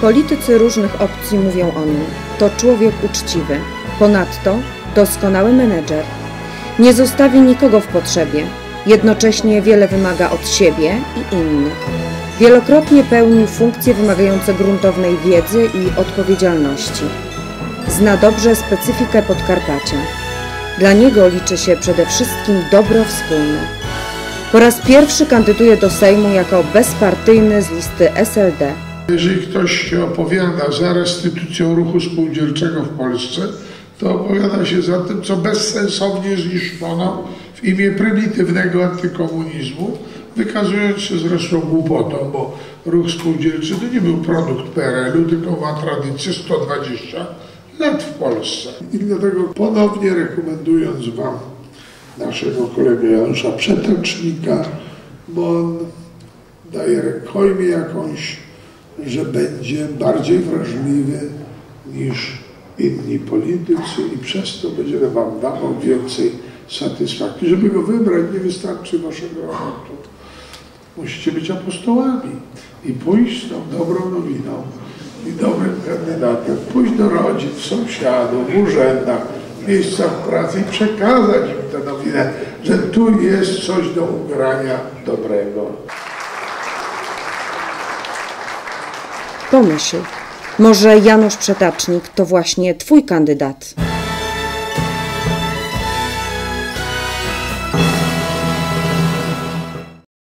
Politycy różnych opcji mówią o nim. To człowiek uczciwy. Ponadto doskonały menedżer. Nie zostawi nikogo w potrzebie. Jednocześnie wiele wymaga od siebie i innych. Wielokrotnie pełnił funkcje wymagające gruntownej wiedzy i odpowiedzialności. Zna dobrze specyfikę Podkarpacia. Dla niego liczy się przede wszystkim dobro wspólne. Po raz pierwszy kandyduje do Sejmu jako bezpartyjny z listy SLD. Jeżeli ktoś się opowiada za restytucją ruchu spółdzielczego w Polsce, to opowiada się za tym, co bezsensownie zniszczono w imię prymitywnego antykomunizmu, wykazując się zresztą głupotą, bo ruch spółdzielczy to nie był produkt PRL-u, tylko ma tradycję 120 lat w Polsce. I dlatego ponownie rekomendując Wam naszego kolegę Janusza Przetacznika, bo on daje rękojmię jakąś, że będzie bardziej wrażliwy niż inni politycy i przez to będzie Wam dawał więcej satysfakcji. Żeby go wybrać, nie wystarczy Waszego raportu. Musicie być apostołami i pójść z tą dobrą nowiną i dobrym kandydatem, pójść do rodzin, sąsiadów, w urzędach, miejscach pracy i przekazać im tę nowinę, że tu jest coś do ugrania dobrego. Pomyśl, może Janusz Przetacznik to właśnie Twój kandydat.